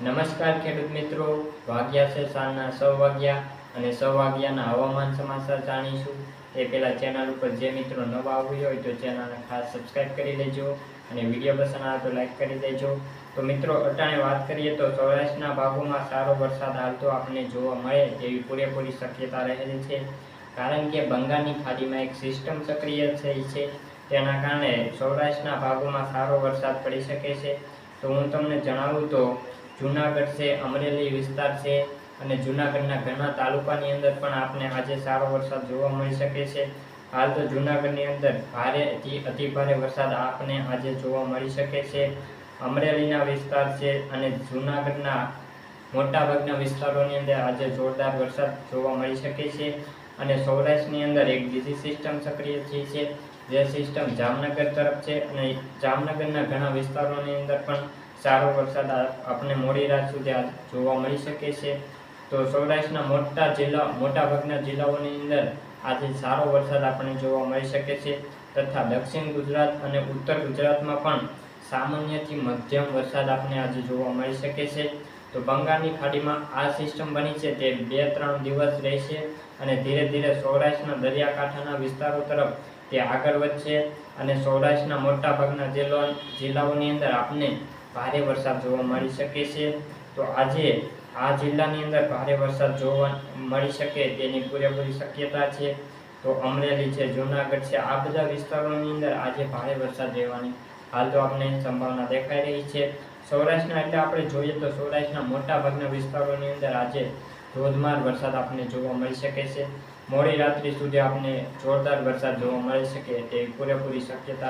નમસ્કાર ખેડૂત મિત્રો. વાગ્યા છે સાંજના સો વાગ્યા અને સો વાગ્યાના હવામાન સમાચાર જાણીશું. એ પહેલાં ચેનલ ઉપર જે મિત્રો નવા આવ્યા હોય તો ચેનલને ખાસ સબસ્ક્રાઈબ કરી લેજો અને વીડિયો પસંદ આવે તો લાઈક કરી દેજો. તો મિત્રો, અટાણે વાત કરીએ તો સૌરાષ્ટ્રના ભાગોમાં સારો વરસાદ હાલતો આપણને જોવા મળે તેવી પૂરેપૂરી શક્યતા રહેલી છે. કારણ કે બંગાળની ખાડીમાં એક સિસ્ટમ સક્રિય થઈ છે. તેના કારણે સૌરાષ્ટ્રના ભાગોમાં સારો વરસાદ પડી શકે છે. તો હું તમને જણાવું તો જુનાગઢ છે, અમરેલી વિસ્તાર છે અને જુનાગઢના ઘણા તાલુકાની અંદર પણ આપને આજે સારો વરસાદ જોવા મળી શકે છે. હાલ તો જુનાગઢની અંદર ભારેથી અતિભારે વરસાદ આપને આજે જોવા મળી શકે છે. અમરેલીના વિસ્તાર છે અને જુનાગઢના મોટાભાગના વિસ્તારોની અંદર આજે જોરદાર વરસાદ જોવા મળી શકે છે. અને સૌરાષ્ટ્રની અંદર એક બીજી સિસ્ટમ સક્રિય થઈ છે, જે સિસ્ટમ જામનગર તરફ છે અને જામનગરના ઘણા વિસ્તારોની અંદર પણ સારો વરસાદ આપણે મોડી રાત સુધી જોવા મળી શકે છે. તો સૌરાષ્ટ્રના મોટા જિલ્લા મોટાભાગના જિલ્લાઓની અંદર આજે સારો વરસાદ આપણને જોવા મળી શકે છે. તથા દક્ષિણ ગુજરાત અને ઉત્તર ગુજરાતમાં પણ સામાન્યથી મધ્યમ વરસાદ આપણે આજે જોવા મળી શકે છે. તો બંગાળની ખાડીમાં આ સિસ્ટમ બની છે તે બે ત્રણ દિવસ રહેશે અને ધીરે ધીરે સૌરાષ્ટ્રના દરિયાકાંઠાના વિસ્તારો તરફ તે આગળ વધશે અને સૌરાષ્ટ્રના મોટાભાગના જિલ્લા, જિલ્લાઓની અંદર આપને ભારે વરસાદ જોવા મળી શકે છે. તો આજે આ જિલ્લાની અંદર ભારે વરસાદ જોવા મળી શકે તેની પૂરેપૂરી શક્યતા છે. તો અમરેલી છે, જૂનાગઢ છે, આ બધા વિસ્તારોની અંદર આજે ભારે વરસાદ રહેવાની હાલ તો આપણે સંભાવના દેખાઈ રહી છે. સૌરાષ્ટ્રના એટલે આપણે જોઈએ તો સૌરાષ્ટ્રના મોટા ભાગના વિસ્તારોની અંદર આજે ધોધમાર વરસાદ આપણને જોવા મળી શકે છે. મોડી રાત્રિ સુધી આપણે જોરદાર વરસાદ જોવા મળી શકે તેવી પૂરેપૂરી શક્યતા